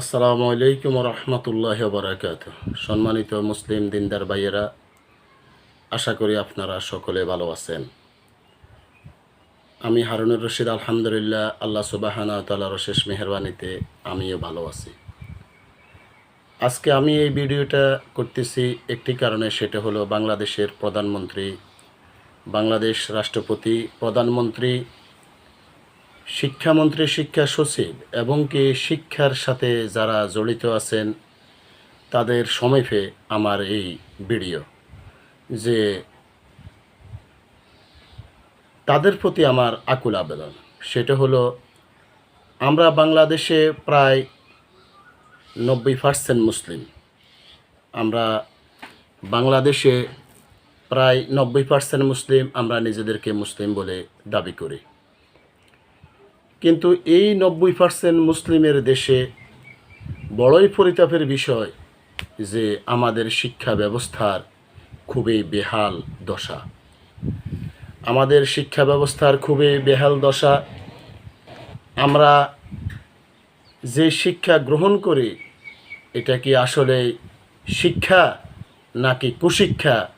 আসসালামু আলাইকুম রহমতুল্লাহ বরাকাত। সম্মানিত মুসলিম দিনদার ভাইয়েরা, আশা করি আপনারা সকলে ভালো আছেন। আমি হারুনুর রশিদ, আলহামদুলিল্লাহ, আল্লাহ সুবাহানা তাল্লাহর শেষ মেহরবানিতে আমিও ভালো আছি। আজকে আমি এই ভিডিওটা করতেছি একটি কারণে, সেটা হলো বাংলাদেশের প্রধানমন্ত্রী, বাংলাদেশ রাষ্ট্রপতি প্রধানমন্ত্রী শিক্ষামন্ত্রী, শিক্ষা সচিব এবং কি শিক্ষার সাথে যারা জড়িত আছেন, তাদের সমীপে আমার এই ভিডিও যে তাদের প্রতি আমার আকুল আবেদন। সেটা হলো, আমরা বাংলাদেশে প্রায় নব্বই পার্সেন্ট মুসলিম। আমরা বাংলাদেশে প্রায় নব্বই পার্সেন্ট মুসলিম, আমরা নিজেদেরকে মুসলিম বলে দাবি করি। কিন্তু এই নব্বই পার্সেন্ট মুসলিমের দেশে বড়ই পরিতাপের বিষয় যে আমাদের শিক্ষা ব্যবস্থার খুবই বেহাল দশা। আমাদের শিক্ষা ব্যবস্থার খুবই বেহাল দশা। আমরা যে শিক্ষা গ্রহণ করি, এটা কি আসলে শিক্ষা নাকি কুশিক্ষা?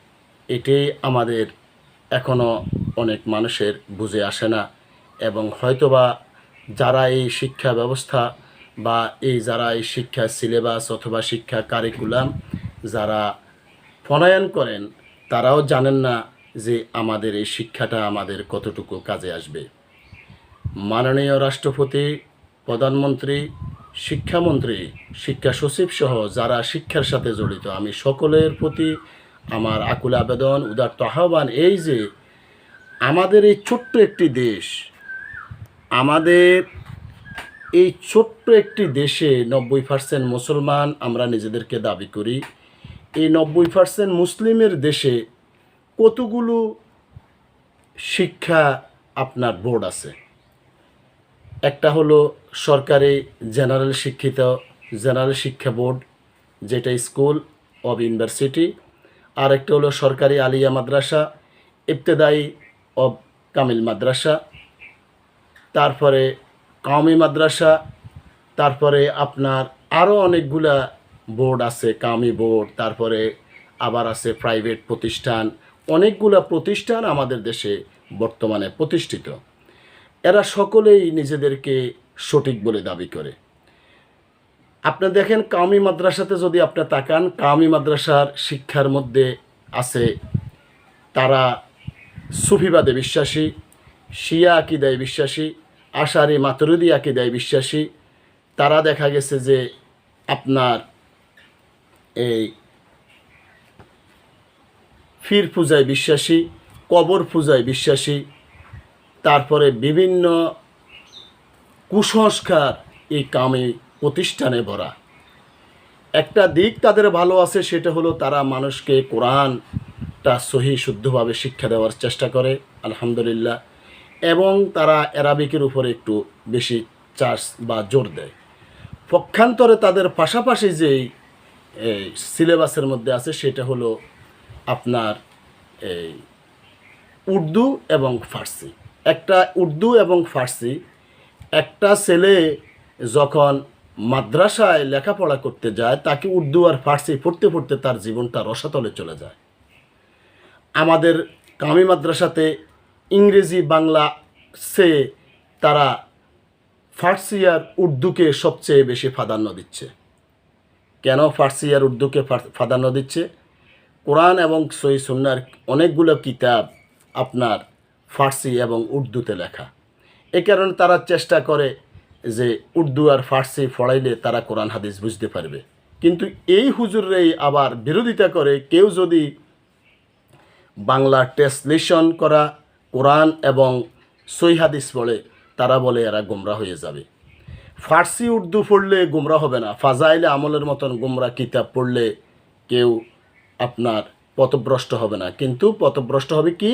এটি আমাদের এখনও অনেক মানুষের বুঝে আসে না। এবং হয়তোবা যারা এই শিক্ষা ব্যবস্থা বা এই যারা এই শিক্ষা সিলেবাস অথবা শিক্ষা কারিকুলাম যারা প্রণয়ন করেন, তারাও জানেন না যে আমাদের এই শিক্ষাটা আমাদের কতটুকু কাজে আসবে। মাননীয় রাষ্ট্রপতি, প্রধানমন্ত্রী, শিক্ষামন্ত্রী, শিক্ষা সচিব সহ যারা শিক্ষার সাথে জড়িত, আমি সকলের প্রতি আমার আকুল আবেদন উদার্ত আহ্বান এই যে আমাদের এই ছোট্ট একটি দেশ আমাদের এই ছোট্ট একটি দেশে নব্বই পার্সেন্ট মুসলমান আমরা নিজেদেরকে দাবি করি। এই নব্বই পার্সেন্ট মুসলিমের দেশে কতগুলো শিক্ষা আপনার বোর্ড আছে? একটা হলো সরকারি জেনারেল শিক্ষিত, জেনারেল শিক্ষা বোর্ড, যেটা স্কুল অব ইউনিভার্সিটি। আর একটা হলো সরকারি আলিয়া মাদ্রাসা, ইবতেদায়ী অব কামিল মাদ্রাসা। তারপরে কামি মাদ্রাসা, তারপরে আপনার আরও অনেকগুলা বোর্ড আছে কামি বোর্ড, তারপরে আবার আছে প্রাইভেট প্রতিষ্ঠান। অনেকগুলা প্রতিষ্ঠান আমাদের দেশে বর্তমানে প্রতিষ্ঠিত। এরা সকলেই নিজেদেরকে সঠিক বলে দাবি করে। আপনি দেখেন কামি মাদ্রাসাতে যদি আপনি তাকান কামি মাদ্রাসার শিক্ষার মধ্যে আছে তারা সুফিবাদে বিশ্বাসী, শিয়া আকিদায় বিশ্বাসী আশারি মাতরুদি আকিদায় বিশ্বাসী, তারা দেখা গেছে যে আপনার এই ফির পূজায় বিশ্বাসী, কবর পূজায় বিশ্বাসী, তারপরে বিভিন্ন কুসংস্কার এই কামে প্রতিষ্ঠানে ভরা। একটা দিক তাদের ভালো আছে, সেটা হলো তারা মানুষকে কোরআনটা সহি শুদ্ধভাবে শিক্ষা দেওয়ার চেষ্টা করে, আলহামদুলিল্লাহ। এবং তারা অ্যারাবিকের উপরে একটু বেশি চার্জ বা জোর দেয়। পক্ষান্তরে তাদের পাশাপাশি যেই সিলেবাসের মধ্যে আছে সেটা হলো আপনার, এই উর্দু এবং ফার্সি। একটা উর্দু এবং ফার্সি, একটা ছেলে যখন মাদ্রাসায় লেখাপড়া করতে যায়, তাকে উর্দু আর ফার্সি পড়তে পড়তে তার জীবনটা রসাতলে চলে যায়। আমাদের কামি মাদ্রাসাতে ইংরেজি বাংলা সে তারা ফার্সি আর উর্দুকে সবচেয়ে বেশি প্রাধান্য দিচ্ছে। কেন ফার্সি আর উর্দুকে প্রাধান্য দিচ্ছে? কোরআন এবং সই সুন্নার অনেকগুলো কিতাব আপনার ফার্সি এবং উর্দুতে লেখা। এ কারণে তারা চেষ্টা করে যে উর্দু আর ফার্সি পড়াইলে তারা কোরআন হাদিস বুঝতে পারবে। কিন্তু এই হুজুররাই আবার বিরোধিতা করে, কেউ যদি বাংলা ট্রান্সলেশন করা কোরআন এবং সৈহাদিস বলে, তারা বলে এরা গোমরা হয়ে যাবে। ফার্সি উর্দু পড়লে গোমরা হবে না। ফাজাইলে আমলের মতন গোমরা কিতাব পড়লে কেউ আপনার পথভ্রষ্ট হবে না। কিন্তু পথভ্রষ্ট হবে কি?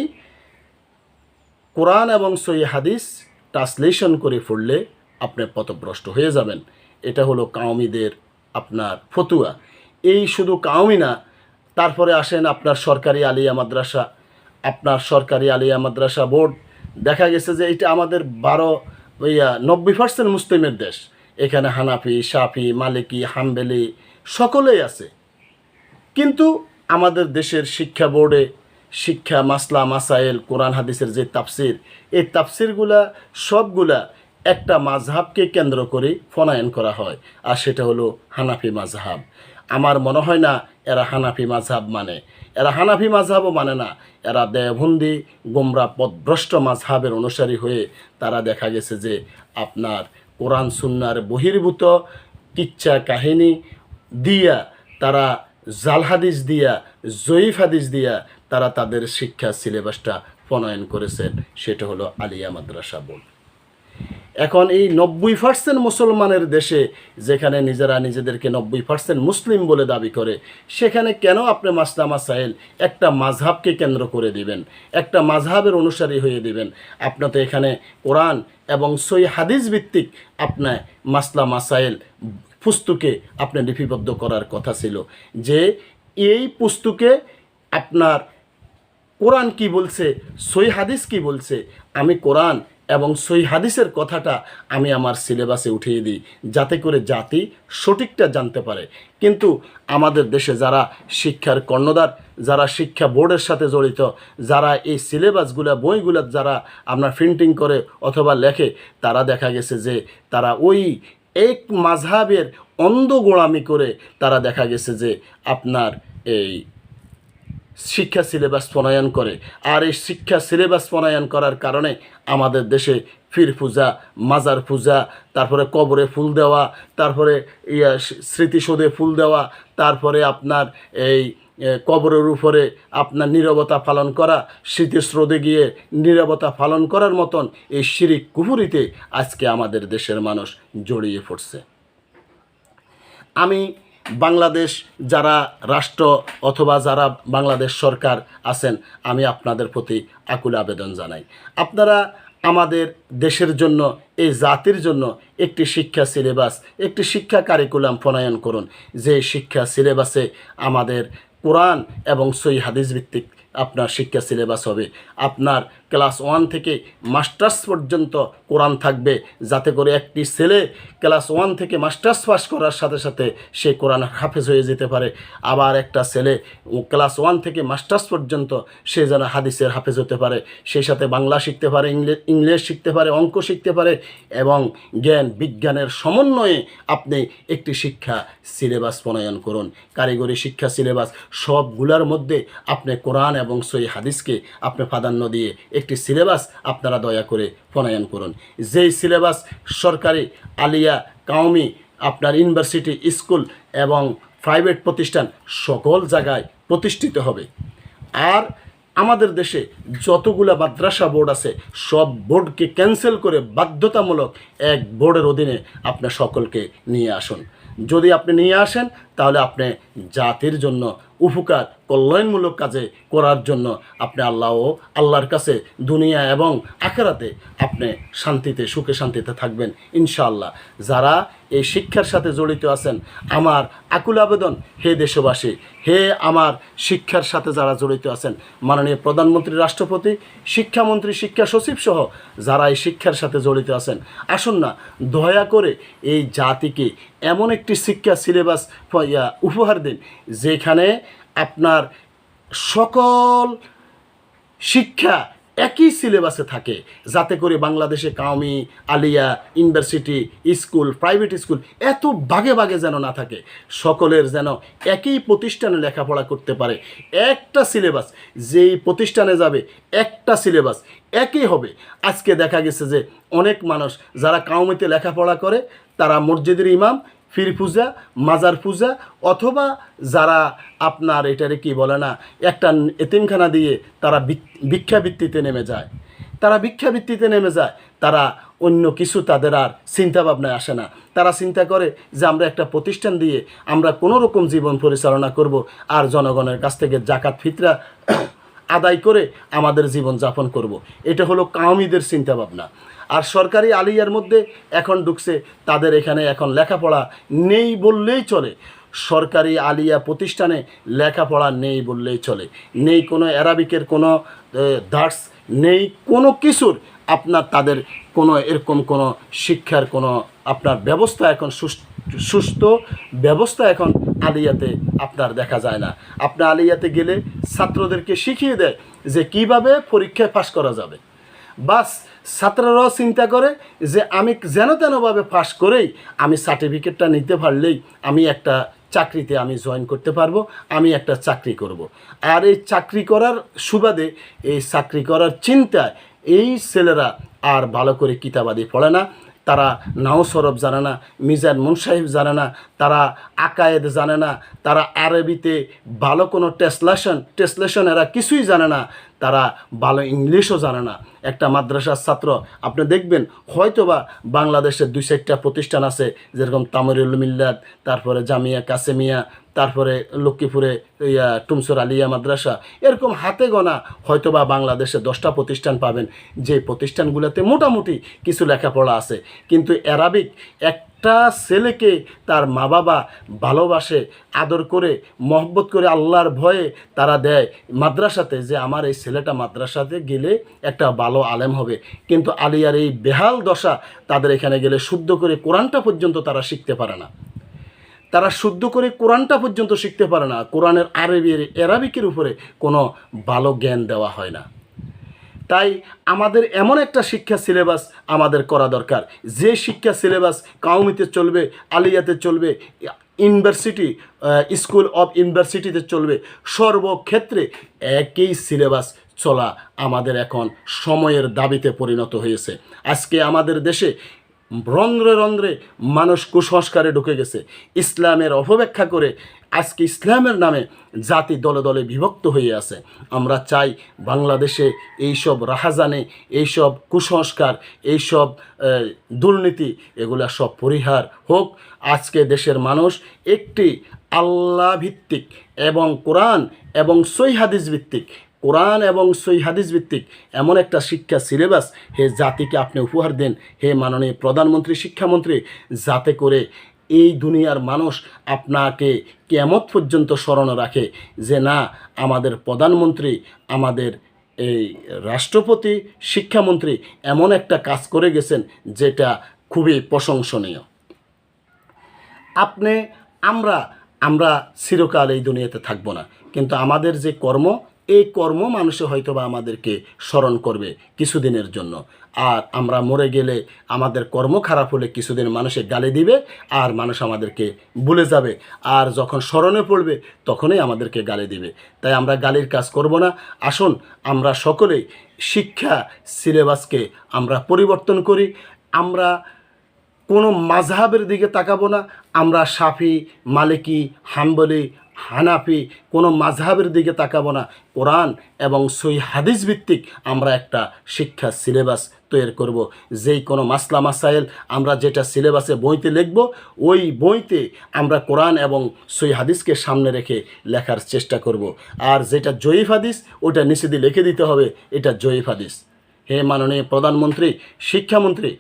কোরআন এবং সই হাদিস ট্রান্সলেশন করে পড়লে আপনি পথভ্রষ্ট হয়ে যাবেন। এটা হলো কাউমিদের আপনার ফতুয়া। এই শুধু কাউমি না, তারপরে আসেন আপনার সরকারি আলিয়া মাদ্রাসা আপনার সরকারি আলিয়া মাদ্রাসা বোর্ড, দেখা গেছে যে এটা আমাদের বারো ওইয়া নব্বই পার্সেন্ট মুসলিমের দেশ। এখানে হানাফি সাফি মালিকি, হাম্বেলি, সকলেই আছে। কিন্তু আমাদের দেশের শিক্ষা বোর্ডে শিক্ষা, মাসলা, মাসাইল, কোরআন, হাদিসের যে তাফসির, এই তাফসিরগুলা সবগুলা একটা মাঝহাবকে কেন্দ্র করে ফনায়ন করা হয়, আর সেটা হলো হানাফি মাঝহাব আমার মনে হয় না এরা হানাফি মাঝহাব মানে। এরা হানাফি মাঝহাবও মানে না। এরা দেয়ভন্দি গোমরা, পদভ্রষ্ট মাঝহাবের অনুসারী হয়ে তারা দেখা গেছে যে আপনার কোরআন, সুন্নার বহির্ভূত কিচ্ছা কাহিনী দিয়া, তারা জাল হাদিস দিয়া, জয়ীফ হাদিস দিয়া তারা তাদের শিক্ষা সিলেবাসটা প্রণয়ন করেছেন। সেটা হলো আলিয়া মাদ্রাসা বোর্ড। এখন এই নব্বই পার্সেন্ট মুসলমানের দেশে যেখানে নিজেরা নিজেদেরকে নব্বই পার্সেন্ট মুসলিম বলে দাবি করে, সেখানে কেন আপনি মাসলা সাহেল? একটা মাঝহাবকে কেন্দ্র করে দিবেন, একটা মাঝহাবের অনুসারী হয়ে দিবেন। আপনি তো এখানে কোরআন এবং সই হাদিস ভিত্তিক আপনার মাসলা মাসাইল পুস্তুকে আপনি লিপিবদ্ধ করার কথা ছিল। যে এই পুস্তুকে আপনার কোরআন কি বলছে সই হাদিস কি বলছে, আমি কোরআন এবং সই হাদিসের কথাটা আমি আমার সিলেবাসে উঠিয়ে দিই, যাতে করে জাতি সঠিকটা জানতে পারে। কিন্তু আমাদের দেশে যারা শিক্ষার কর্ণদার যারা শিক্ষা বোর্ডের সাথে জড়িত, যারা এই সিলেবাসগুলা, বইগুলা যারা আপনার প্রিন্টিং করে অথবা লেখে, তারা দেখা গেছে যে তারা ওই এক মাঝহাবের অন্ধ গোড়ামি করে তারা দেখা গেছে যে আপনার এই শিক্ষা সিলেবাস প্রণয়ন করে। আর এই শিক্ষা সিলেবাস প্রণয়ন করার কারণে আমাদের দেশে ফির পূজা, মাজার পূজা, তারপরে কবরে ফুল দেওয়া, তারপরে ইয়া স্মৃতিসৌধে ফুল দেওয়া, তারপরে আপনার এই কবরের উপরে আপনার নীরবতা পালন করা, স্মৃতিস্রোতে গিয়ে নীরবতা পালন করার মতন এই শিরিক কুহুরিতে আজকে আমাদের দেশের মানুষ জড়িয়ে পড়ছে। আমি বাংলাদেশ যারা রাষ্ট্র অথবা যারা বাংলাদেশ সরকার আছেন, আমি আপনাদের প্রতি আকুল আবেদন জানাই। আপনারা আমাদের দেশের জন্য, এই জাতির জন্য একটি শিক্ষা সিলেবাস, একটি শিক্ষা কারিকুলাম প্রণয়ন করুন। যে শিক্ষা সিলেবাসে আমাদের কোরআন এবং সই হাদিস ভিত্তিক আপনার শিক্ষা সিলেবাস হবে। আপনার ক্লাস ওয়ান থেকে মাস্টার্স পর্যন্ত কোরআন থাকবে, যাতে করে একটি ছেলে ক্লাস ওয়ান থেকে মাস্টার্স পাস করার সাথে সাথে সে কোরআন হাফেজ হয়ে যেতে পারে। আবার একটা ছেলে ক্লাস ওয়ান থেকে মাস্টার্স পর্যন্ত সে যেন হাদিসের হাফেজ হতে পারে। সেই সাথে বাংলা শিখতে পারে ইংলিশ শিখতে পারে, অঙ্ক শিখতে পারে এবং জ্ঞান বিজ্ঞানের সমন্বয়ে আপনি একটি শিক্ষা সিলেবাস প্রণয়ন করুন। কারিগরি শিক্ষা সিলেবাস সবগুলোর মধ্যে আপনি কোরআন এবং সই হাদিসকে আপনি প্রাধান্য দিয়ে একটি সিলেবাস আপনারা দয়া করে প্রণয়ন করুন। যেই সিলেবাস সরকারি আলিয়া কাউমি আপনার ইউনিভার্সিটি, স্কুল এবং প্রাইভেট প্রতিষ্ঠান সকল জায়গায় প্রতিষ্ঠিত হবে। আর আমাদের দেশে যতগুলা মাদ্রাসা বোর্ড আছে, সব বোর্ডকে ক্যান্সেল করে বাধ্যতামূলক এক বোর্ডের অধীনে আপনার সকলকে নিয়ে আসুন। যদি আপনি নিয়ে আসেন তাহলে আপনি জাতির জন্য উপকার, কল্যাণমূলক কাজে করার জন্য আপনি আল্লাহ ও আল্লাহর কাছে দুনিয়া এবং আখেরাতে আপনি শান্তিতে, সুখে শান্তিতে থাকবেন, ইনশাআল্লাহ। যারা এই শিক্ষার সাথে জড়িত আছেন, আমার আকুল আবেদন, হে দেশবাসী, হে আমার শিক্ষার সাথে যারা জড়িত আছেন, মাননীয় প্রধানমন্ত্রী, রাষ্ট্রপতি, শিক্ষামন্ত্রী, শিক্ষা সচিব সহ যারা এই শিক্ষার সাথে জড়িত আছেন, আসুন না, দয়া করে এই জাতিকে এমন একটি শিক্ষা সিলেবাস ইয়া, উপহার দিন যেখানে আপনার সকল শিক্ষা একই সিলেবাসে থাকে। যাতে করে বাংলাদেশে Qawmi Alia university school private school এত বাগে বাগে যেন না থাকে। সকলের যেন একই প্রতিষ্ঠানে লেখাপড়া করতে পারে। একটা সিলেবাস যেই প্রতিষ্ঠানে যাবে একটা সিলেবাস একই হবে। আজকে দেখা গেছে যে অনেক মানুষ যারা কাউমিতে লেখাপড়া করে তারা মসজিদের ইমাম ফির পূজা, মাজার পূজা, অথবা যারা আপনার এটারে কি বলে না, একটা এতিমখানা দিয়ে তারা ভিক- ভিক্ষাবৃত্তিতে নেমে যায়। তারা ভিক্ষাবৃত্তিতে নেমে যায়, তারা অন্য কিছু তাদের আর চিন্তা ভাবনায় আসে না। তারা চিন্তা করে যে আমরা একটা প্রতিষ্ঠান দিয়ে আমরা কোনো রকম জীবন পরিচালনা করব আর জনগণের কাছ থেকে জাকাত, ফিতরা আদায় করে আমাদের জীবন যাপন করব। এটা হলো কাউমিদের চিন্তা ভাবনা আর সরকারি আলিয়ার মধ্যে এখন ঢুকছে, তাদের এখানে এখন লেখাপড়া নেই বললেই চলে। সরকারি আলিয়া প্রতিষ্ঠানে লেখাপড়া নেই বললেই চলে। নেই কোনো অ্যারাবিকের কোনো দার্স, নেই কোনো কিছুর আপনার তাদের কোনো এরকম কোনো শিক্ষার কোনো আপনার ব্যবস্থা এখন সুস- সুস্থ ব্যবস্থা এখন আলিয়াতে আপনার দেখা যায় না। আপনার আলিয়াতে গেলে ছাত্রদেরকে শিখিয়ে দেয় যে কীভাবে পরীক্ষায় পাশ করা যাবে। বাস ছাত্ররাও চিন্তা করে যে আমি যেন তেনভাবে পাশ করেই আমি সার্টিফিকেটটা নিতে পারলেই আমি একটা চাকরিতে আমি জয়েন করতে পারব, আমি একটা চাকরি করব। আর এই চাকরি করার সুবাদে, এই চাকরি করার চিন্তায় এই ছেলেরা আর ভালো করে কিতাবাদি পড়ে না তারা নাও সরব জানে না, মিজান মুনসাহিব জানে না, তারা আকায়েদ জানে না, তারা আরবিতে ভালো কোনো টেসলেশন টেসলেশন এরা কিছুই জানে না তারা ভালো ইংলিশও জানে না। একটা মাদ্রাসার ছাত্র, আপনি দেখবেন, হয়তোবা বাংলাদেশের দুই চারটা প্রতিষ্ঠান আছে, যেরকম তামরুল মিল্লাত, তারপরে জামিয়া কাসেমিয়া, তারপরে লক্ষ্মীপুরে ইয়া টুমসুর আলিয়া মাদ্রাসা, এরকম হাতে গোনা হয়তোবা বাংলাদেশে দশটা প্রতিষ্ঠান পাবেন। যে প্রতিষ্ঠানগুলোতে মোটামুটি কিছু লেখাপড়া আছে। কিন্তু অ্যারাবিক একটা ছেলেকে তার মা বাবা ভালোবাসে, আদর করে, মহব্বত করে আল্লাহর ভয়ে তারা দেয় মাদ্রাসাতে যে আমার এই ছেলেটা মাদ্রাসাতে গেলে একটা ভালো আলেম হবে। কিন্তু আলিয়ার এই বেহাল দশা তাদের এখানে গেলে শুদ্ধ করে কোরআনটা পর্যন্ত তারা শিখতে পারে না। তারা শুদ্ধ করে কোরআনটা পর্যন্ত শিখতে পারে না। কোরআনের আরবির অ্যারাবিকের উপরে কোনো ভালো জ্ঞান দেওয়া হয় না। তাই আমাদের এমন একটা শিক্ষা সিলেবাস আমাদের করা দরকার। যে শিক্ষা সিলেবাস কাউমিতে চলবে, আলিয়াতে চলবে, ইউনিভার্সিটি স্কুল অফ ইউনিভার্সিটিতে চলবে, সর্বক্ষেত্রে একই সিলেবাস চলা আমাদের এখন সময়ের দাবিতে পরিণত হয়েছে। আজকে আমাদের দেশে রন্ধ্রে রন্ধ্রে মানুষ কুসংস্কারে ঢুকে গেছে। ইসলামের অপব্যাখ্যা করে আজকে ইসলামের নামে জাতি দলে দলে বিভক্ত হয়ে আছে। আমরা চাই বাংলাদেশে এইসব রাহাজানে, এইসব কুসংস্কার, এইসব দুর্নীতি, এগুলা সব পরিহার হোক। আজকে দেশের মানুষ একটি আল্লাহ ভিত্তিক এবং কোরআন এবং সই হাদিস ভিত্তিক, কোরআন এবং সই হাদিস ভিত্তিক এমন একটা শিক্ষা সিলেবাস হে জাতিকে আপনি উপহার দেন। হে মাননীয় প্রধানমন্ত্রী, শিক্ষামন্ত্রী, যাতে করে এই দুনিয়ার মানুষ আপনাকে কেমত পর্যন্ত স্মরণ রাখে যে না, আমাদের প্রধানমন্ত্রী, আমাদের এই রাষ্ট্রপতি, শিক্ষামন্ত্রী এমন একটা কাজ করে গেছেন যেটা খুবই প্রশংসনীয়। আপনি, আমরা আমরা চিরকাল এই দুনিয়াতে থাকব না। কিন্তু আমাদের যে কর্ম এই কর্ম মানুষে হয়তো বা আমাদেরকে স্মরণ করবে কিছুদিনের জন্য। আর আমরা মরে গেলে আমাদের কর্ম খারাপ হলে কিছুদিন মানুষে গালি দিবে আর মানুষ আমাদেরকে ভুলে যাবে। আর যখন স্মরণে পড়বে তখনই আমাদেরকে গালি দিবে। তাই আমরা গালির কাজ করব না। আসুন, আমরা সকলেই শিক্ষা, সিলেবাসকে আমরা পরিবর্তন করি। আমরা কোনো মাঝহাবের দিকে তাকাবো না। আমরা সাফি, মালিকি, হাম্বলি হানাফি কোনো মাঝহাবের দিকে তাকাবো না। কোরআন এবং সই হাদিস ভিত্তিক আমরা একটা শিক্ষা সিলেবাস তৈরি করব। যেই কোনো মাসলা মাসাইল আমরা যেটা সিলেবাসে বইতে লিখব, ওই বইতে আমরা কোরআন এবং সই হাদিসকে সামনে রেখে লেখার চেষ্টা করব। আর যেটা জয়ীফ হাদিস, ওটা দিয়ে লিখে দিতে হবে, এটা জয়ীফ হাদিস। হে মাননীয় প্রধানমন্ত্রী, শিক্ষামন্ত্রী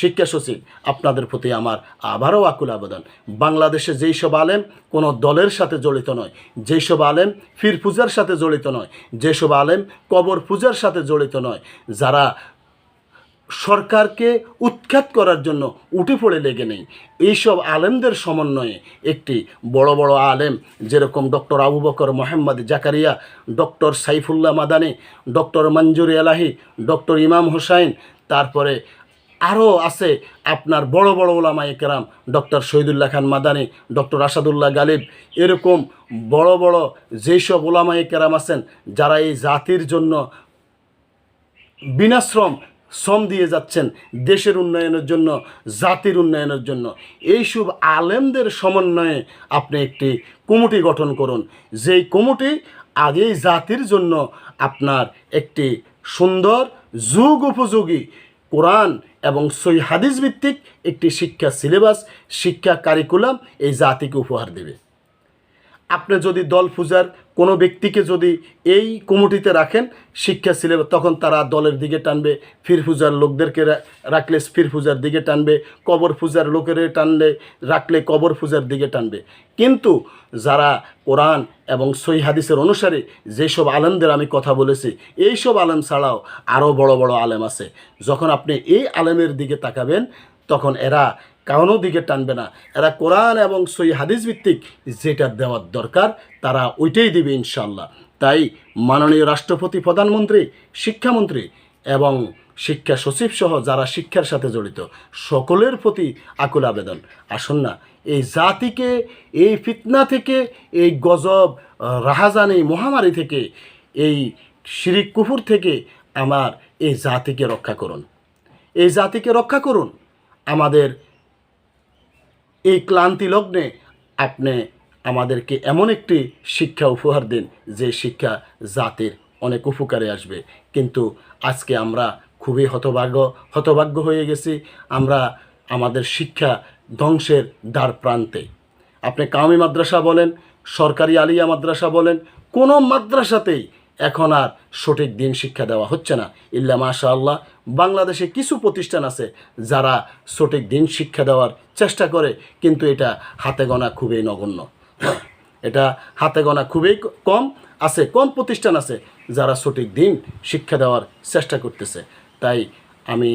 শিক্ষা সচিব, আপনাদের প্রতি আমার আবারও আকুল আবেদন। বাংলাদেশে যেই সব আলেম কোনো দলের সাথে জড়িত নয়, যেই সব আলেম ফির পূজার সাথে জড়িত নয় যেসব আলেম কবর পূজার সাথে জড়িত নয়, যারা সরকারকে উৎখাত করার জন্য উঠে পড়ে লেগে নেই। এইসব আলেমদের সমন্বয়ে একটি বড় বড় আলেম, যেরকম doctor Abu Bakr Mohammad Zakaria, doctor Saifullah Madani, doctor Manzur Elahi, doctor Imam Hossain, তারপরে আরও আছে আপনার বড় বড় ওলামায়ে কেরাম ডক্টর শহীদুল্লাহ খান মাদানি, ডক্টর আসাদুল্লাহ গালিব, এরকম বড় বড় যেসব ওলামায়ে কেরাম আছেন, যারা এই জাতির জন্য বিনাশ্রম শ্রম দিয়ে যাচ্ছেন, দেশের উন্নয়নের জন্য, জাতির উন্নয়নের জন্য, এইসব আলেমদের সমন্বয়ে আপনি একটি কমিটি গঠন করুন। যেই কমিটি আগেই জাতির জন্য আপনার একটি সুন্দর, যুগ উপযোগী কোরআন এবং সই হাদিস ভিত্তিক একটি শিক্ষা সিলেবাস, শিক্ষা কারিকুলাম এই জাতিকে উপহার দেবে। আপনি যদি দল পূজার কোনো ব্যক্তিকে যদি এই কমিটিতে রাখেন, শিক্ষা সিলেবাস তখন তারা দলের দিকে টানবে, ফির লোকদেরকে রাখলে ফির দিকে টানবে, কবর পূজার লোকের টানলে, রাখলে কবর পূজার দিকে টানবে। কিন্তু যারা কোরআন এবং সই হাদিসের অনুসারে যেসব আলেমদের আমি কথা বলেছি, এইসব আলেম ছাড়াও আরও বড় বড় আলেম আছে। যখন আপনি এই আলেমের দিকে তাকাবেন, তখন এরা কারণও দিকে টানবে না। এরা কোরআন এবং সই হাদিস ভিত্তিক যেটা দেওয়ার দরকার, তারা ওইটাই দিবে ইনশাল্লাহ তাই মাননীয় রাষ্ট্রপতি, প্রধানমন্ত্রী, শিক্ষামন্ত্রী এবং শিক্ষা সচিব সহ যারা শিক্ষার সাথে জড়িত, সকলের প্রতি আকুল আবেদন। আসুন না, এই জাতিকে, এই ফিতনা থেকে, এই গজব, রাহাজান এই মহামারী থেকে, এই শিরিক কুফুর থেকে আমার এই জাতিকে রক্ষা করুন। এই জাতিকে রক্ষা করুন। আমাদের এই ক্লান্তি লগ্নে আপনি আমাদেরকে এমন একটি শিক্ষা উপহার দিন, যে শিক্ষা জাতির অনেক উপকারে আসবে। কিন্তু আজকে আমরা খুবই হতভাগ্য হতভাগ্য হয়ে গেছি। আমরা আমাদের শিক্ষা ধ্বংসের দ্বার প্রান্তে। আপনি কামি মাদ্রাসা বলেন, সরকারি আলিয়া মাদ্রাসা বলেন, কোনো মাদ্রাসাতেই এখন আর সঠিক দিন শিক্ষা দেওয়া হচ্ছে না। ইল্লা মাশা আল্লাহ বাংলাদেশে কিছু প্রতিষ্ঠান আছে যারা সঠিক দিন শিক্ষা দেওয়ার চেষ্টা করে, কিন্তু এটা হাতে গোনা খুবই নগণ্য। এটা হাতে গোনা খুবই কম আছে, কম প্রতিষ্ঠান আছে যারা সঠিক দিন শিক্ষা দেওয়ার চেষ্টা করতেছে। তাই আমি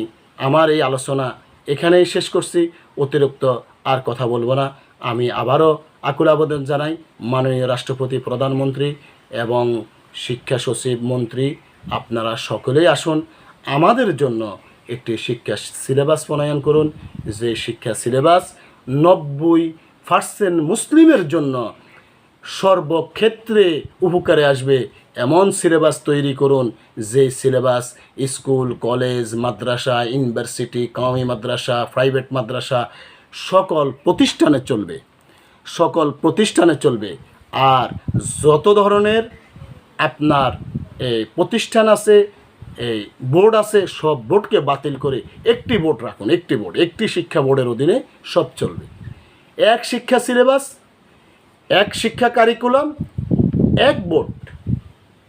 আমার এই আলোচনা এখানেই শেষ করছি, অতিরিক্ত আর কথা বলব না। আমি আবারও আকুল আবেদন জানাই মাননীয় রাষ্ট্রপতি, প্রধানমন্ত্রী এবং শিক্ষা সচিব মন্ত্রী, আপনারা সকলেই আসুন। আমাদের জন্য একটি শিক্ষা সিলেবাস প্রণয়ন করুন। যে শিক্ষা সিলেবাস নব্বই পার্সেন্ট মুসলিমের জন্য সর্বক্ষেত্রে উপকারে আসবে, এমন সিলেবাস তৈরি করুন যে সিলেবাস স্কুল, কলেজ, মাদ্রাসা, ইউনিভার্সিটি কামি মাদ্রাসা, প্রাইভেট মাদ্রাসা, সকল প্রতিষ্ঠানে চলবে। সকল প্রতিষ্ঠানে চলবে। আর যত ধরনের আপনার এই প্রতিষ্ঠান আছে, এই বোর্ড আছে, সব বোর্ডকে বাতিল করে একটি বোর্ড রাখুন, একটি বোর্ড, একটি শিক্ষা বোর্ডের অধীনে সব চলবে। এক শিক্ষা সিলেবাস, এক শিক্ষা কারিকুলাম, এক বোর্ড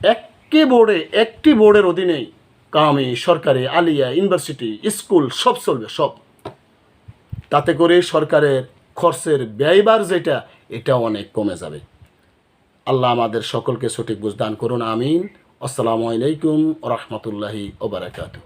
একটি বোর্ডে, একটি বোর্ডের অধীনেই কামি, সরকারি, আলিয়া, ইউনিভার্সিটি, স্কুল, সব চলবে, সব। তাতে করে সরকারের খরচের ব্যয়বার যেটা, এটা অনেক কমে যাবে। আল্লাহ আমাদের সকলকে সঠিক বুঝদান করুন আমিন। আসসালামু আলাইকুম রহমতুল্লাহি ওবরাকাতু